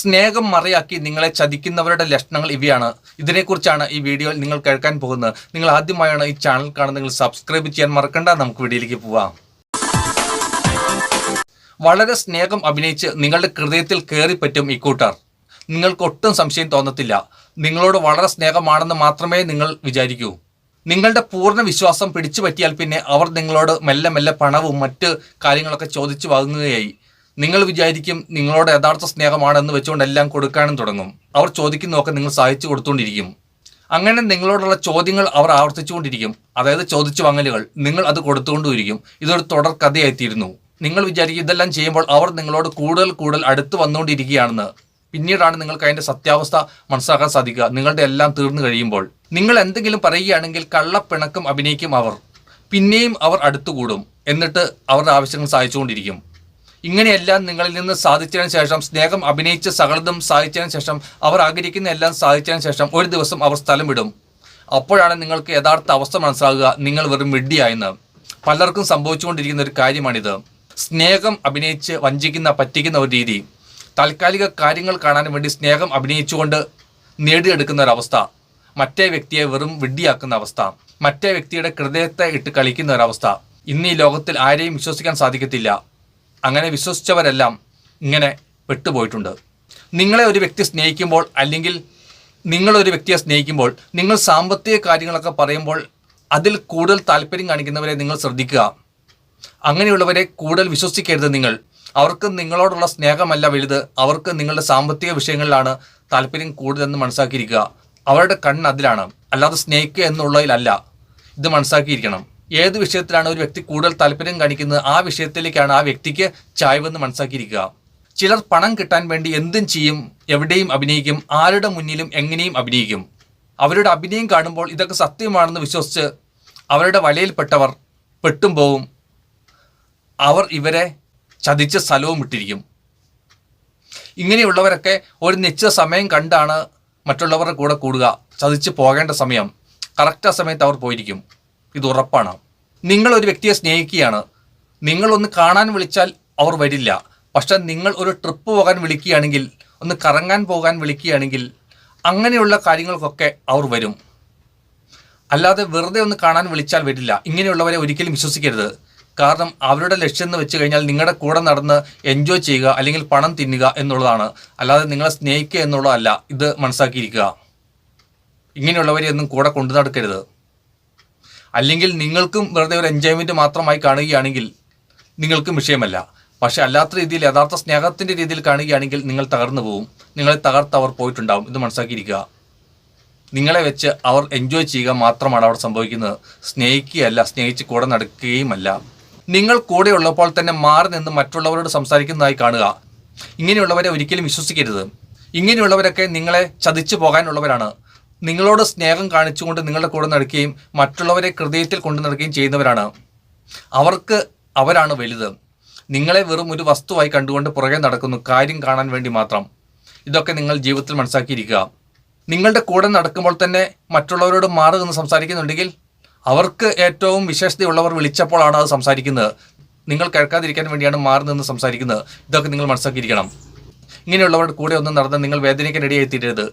സ്നേഹം മറയാക്കി നിങ്ങളെ ചതിക്കുന്നവരുടെ ലക്ഷണങ്ങൾ ഇവയാണ്. ഇതിനെക്കുറിച്ചാണ് ഈ വീഡിയോയിൽ നിങ്ങൾ കേൾക്കാൻ പോകുന്നത്. നിങ്ങൾ ആദ്യമായാണ് ഈ ചാനൽ കാണുന്നത് നിങ്ങൾ സബ്സ്ക്രൈബ് ചെയ്യാൻ മറക്കണ്ട. നമുക്ക് വീഡിയോയിലേക്ക് പോവാം. വളരെ സ്നേഹം അഭിനയിച്ച് നിങ്ങളുടെ ഹൃദയത്തിൽ കയറിപ്പറ്റും ഇക്കൂട്ടർ നിങ്ങൾക്ക് ഒട്ടും സംശയം തോന്നത്തില്ല. നിങ്ങളോട് വളരെ സ്നേഹമാണെന്ന് മാത്രമേ നിങ്ങൾ വിചാരിക്കൂ. നിങ്ങളുടെ പൂർണ വിശ്വാസം പിടിച്ചു പറ്റിയാൽ പിന്നെ അവർ നിങ്ങളോട് മെല്ലെ മെല്ലെ പണവും മറ്റ് കാര്യങ്ങളൊക്കെ ചോദിച്ചു വാങ്ങുകയായി. നിങ്ങൾ വിചാരിക്കും നിങ്ങളോട് യഥാർത്ഥ സ്നേഹമാണെന്ന് വെച്ചുകൊണ്ട് എല്ലാം കൊടുക്കാനും തുടങ്ങും. അവർ ചോദിക്കുന്നതൊക്കെ നിങ്ങൾ സഹായിച്ചു കൊടുത്തുകൊണ്ടിരിക്കും. അങ്ങനെ നിങ്ങളോടുള്ള ചോദ്യങ്ങൾ അവർ ആവർത്തിച്ചുകൊണ്ടിരിക്കും. അതായത് ചോദിച്ചു വാങ്ങലുകൾ. നിങ്ങൾ അത് കൊടുത്തുകൊണ്ടിരിക്കും ഇതൊരു തുടർ കഥയായിത്തീരുന്നു. നിങ്ങൾ വിചാരിക്കും ഇതെല്ലാം ചെയ്യുമ്പോൾ അവർ നിങ്ങളോട് കൂടുതൽ കൂടുതൽ അടുത്ത് വന്നുകൊണ്ടിരിക്കുകയാണെന്ന്. പിന്നീടാണ് നിങ്ങൾക്ക് അതിന്റെ സത്യാവസ്ഥ മനസ്സിലാക്കാൻ സാധിക്കുക. നിങ്ങളുടെ എല്ലാം തീർന്നു കഴിയുമ്പോൾ. നിങ്ങൾ എന്തെങ്കിലും പറയുകയാണെങ്കിൽ കള്ളപ്പിണക്കം അഭിനയിക്കും അവർ. പിന്നെയും അവർ അടുത്തുകൂടും. എന്നിട്ട് അവരുടെ ആവശ്യങ്ങൾ സാധിച്ചുകൊണ്ടിരിക്കും ഇങ്ങനെയെല്ലാം നിങ്ങളിൽ നിന്ന് സാധിച്ചതിന് ശേഷം സ്നേഹം അഭിനയിച്ച് സകലതും സാധിച്ചതിന് ശേഷം അവർ ആഗ്രഹിക്കുന്ന എല്ലാം സാധിച്ചതിന് ശേഷം ഒരു ദിവസം അവർ സ്ഥലം വിടും. അപ്പോഴാണ് നിങ്ങൾക്ക് യഥാർത്ഥ അവസ്ഥ മനസ്സിലാകുക നിങ്ങൾ വെറും വിഡ്ഢിയായെന്ന്. പലർക്കും സംഭവിച്ചുകൊണ്ടിരിക്കുന്ന ഒരു കാര്യമാണിത്. സ്നേഹം അഭിനയിച്ച് വഞ്ചിക്കുന്ന പറ്റിക്കുന്ന ഒരു രീതി. താൽക്കാലിക കാര്യങ്ങൾ കാണാൻ വേണ്ടി സ്നേഹം അഭിനയിച്ചുകൊണ്ട് നേടിയെടുക്കുന്ന ഒരവസ്ഥ മറ്റേ വ്യക്തിയെ വെറും വിഡ്ഢിയാക്കുന്ന അവസ്ഥ. മറ്റേ വ്യക്തിയുടെ ഹൃദയത്തെ ഇട്ട് കളിക്കുന്ന ഒരവസ്ഥ ഇന്ന് ഈ ലോകത്തിൽ ആരെയും വിശ്വസിക്കാൻ സാധിക്കത്തില്ല. അങ്ങനെ വിശ്വസിച്ചവരെല്ലാം ഇങ്ങനെ പെട്ടുപോയിട്ടുണ്ട്. നിങ്ങളെ ഒരു വ്യക്തി സ്നേഹിക്കുമ്പോൾ അല്ലെങ്കിൽ നിങ്ങളൊരു വ്യക്തിയെ സ്നേഹിക്കുമ്പോൾ നിങ്ങൾ സാമ്പത്തിക കാര്യങ്ങളൊക്കെ പറയുമ്പോൾ അതിൽ കൂടുതൽ താല്പര്യം കാണിക്കുന്നവരെ നിങ്ങൾ ശ്രദ്ധിക്കുക. അങ്ങനെയുള്ളവരെ കൂടുതൽ വിശ്വസിക്കരുത് നിങ്ങൾ. അവർക്ക് നിങ്ങളോടുള്ള സ്നേഹമല്ല വലുത്. അവർക്ക് നിങ്ങളുടെ സാമ്പത്തിക വിഷയങ്ങളിലാണ് താല്പര്യം കൂടുതലെന്ന് മനസ്സാക്കിയിരിക്കുക അവരുടെ കണ്ണ് അതിലാണ്. അല്ലാതെ സ്നേഹിക്കുക എന്നുള്ളതിലല്ല. ഇത് മനസ്സിലാക്കിയിരിക്കണം. ഏത് വിഷയത്തിലാണ് ഒരു വ്യക്തി കൂടുതൽ താല്പര്യം കാണിക്കുന്നത്? ആ വിഷയത്തിലേക്കാണ് ആ വ്യക്തിക്ക് ചായ്വെന്ന് മനസ്സാക്കിയിരിക്കുക. ചിലർ പണം കിട്ടാൻ വേണ്ടി എന്തും ചെയ്യും എവിടെയും അഭിനയിക്കും ആരുടെ മുന്നിലും എങ്ങനെയും അഭിനയിക്കും. അവരുടെ അഭിനയം കാണുമ്പോൾ ഇതൊക്കെ സത്യമാണെന്ന് വിശ്വസിച്ച് അവരുടെ വലയിൽപ്പെട്ടവർ പെട്ടും പോവും. അവർ ഇവരെ ചതിച്ച സ്ഥലവും ഇട്ടിരിക്കും ഇങ്ങനെയുള്ളവരൊക്കെ ഒരു നിശ്ചിത സമയം കണ്ടാണ് മറ്റുള്ളവരുടെ കൂടെ കൂടുക ചതിച്ച് പോകേണ്ട സമയം. കറക്റ്റ് ആ സമയത്ത് അവർ പോയിരിക്കും. ഇത് ഉറപ്പാണ്. നിങ്ങൾ ഒരു വ്യക്തിയെ സ്നേഹിക്കുകയാണ്. നിങ്ങളൊന്ന് കാണാൻ വിളിച്ചാൽ അവർ വരില്ല. പക്ഷെ നിങ്ങൾ ഒരു ട്രിപ്പ് പോകാൻ വിളിക്കുകയാണെങ്കിൽ ഒന്ന് കറങ്ങാൻ പോകാൻ വിളിക്കുകയാണെങ്കിൽ അങ്ങനെയുള്ള കാര്യങ്ങൾക്കൊക്കെ അവർ വരും. അല്ലാതെ വെറുതെ ഒന്ന് കാണാൻ വിളിച്ചാൽ വരില്ല. ഇങ്ങനെയുള്ളവരെ ഒരിക്കലും വിശ്വസിക്കരുത്. കാരണം അവരുടെ ലക്ഷ്യം എന്ന് വെച്ച് കഴിഞ്ഞാൽ നിങ്ങളുടെ കൂടെ നടന്ന് എൻജോയ് ചെയ്യുക അല്ലെങ്കിൽ പണം തിന്നുക എന്നുള്ളതാണ്. അല്ലാതെ നിങ്ങളെ സ്നേഹിക്കുക എന്നുള്ളതല്ല. ഇത് മനസ്സാക്കിയിരിക്കുക ഇങ്ങനെയുള്ളവരെ ഒന്നും കൂടെ കൊണ്ടു നടക്കരുത് അല്ലെങ്കിൽ നിങ്ങൾക്കും വെറുതെ ഒരു എൻജോയ്മെന്റ് മാത്രമായി കാണുകയാണെങ്കിൽ നിങ്ങൾക്കും വിഷയമല്ല. പക്ഷേ അല്ലാത്ത രീതിയിൽ യഥാർത്ഥ സ്നേഹത്തിന്റെ രീതിയിൽ കാണുകയാണെങ്കിൽ നിങ്ങൾ തകർന്നു പോകും നിങ്ങളെ തകർത്ത് അവർ പോയിട്ടുണ്ടാവും. ഇത് മനസ്സിലാക്കിയിരിക്കുക. നിങ്ങളെ വെച്ച് അവർ എൻജോയ് ചെയ്യുക മാത്രമാണ് അവിടെ സംഭവിക്കുന്നത്. സ്നേഹിക്കുകയല്ല സ്നേഹിച്ച് കൂടെ നടക്കുകയുമല്ല. നിങ്ങൾ കൂടെ ഉള്ളപ്പോൾ തന്നെ മാറി നിന്ന് മറ്റുള്ളവരോട് സംസാരിക്കുന്നതായി കാണുക. ഇങ്ങനെയുള്ളവരെ ഒരിക്കലും വിശ്വസിക്കരുത്. ഇങ്ങനെയുള്ളവരൊക്കെ നിങ്ങളെ ചതിച്ചു പോകാനുള്ളവരാണ്. നിങ്ങളോട് സ്നേഹം കാണിച്ചുകൊണ്ട് നിങ്ങളുടെ കൂടെ നടക്കുകയും മറ്റുള്ളവരെ ഹൃദയത്തിൽ കൊണ്ടു നടക്കുകയും ചെയ്യുന്നവരാണ്. അവർക്ക് അവരാണ് വലുത്. നിങ്ങളെ വെറും ഒരു വസ്തുവായി കണ്ടുകൊണ്ട് പുറകെ നടക്കുന്നു. കാര്യം കാണാൻ വേണ്ടി മാത്രം. ഇതൊക്കെ നിങ്ങൾ ജീവിതത്തിൽ മനസ്സിലാക്കിയിരിക്കുക. നിങ്ങളുടെ കൂടെ നടക്കുമ്പോൾ തന്നെ മറ്റുള്ളവരോട് മാറി നിന്ന് സംസാരിക്കുന്നുണ്ടെങ്കിൽ അവർക്ക് ഏറ്റവും വിശേഷതയുള്ളവർ വിളിച്ചപ്പോഴാണ് അത് സംസാരിക്കുന്നത്. നിങ്ങൾ കേൾക്കാതിരിക്കാൻ വേണ്ടിയാണ് മാറി നിന്ന് സംസാരിക്കുന്നത്. ഇതൊക്കെ നിങ്ങൾ മനസ്സിലാക്കിയിരിക്കണം. ഇങ്ങനെയുള്ളവരുടെ കൂടെ ഒന്നും നടന്ന് നിങ്ങൾ വേദനയ്ക്കിനിടയായി ഇടയായിത്തീരരുത്.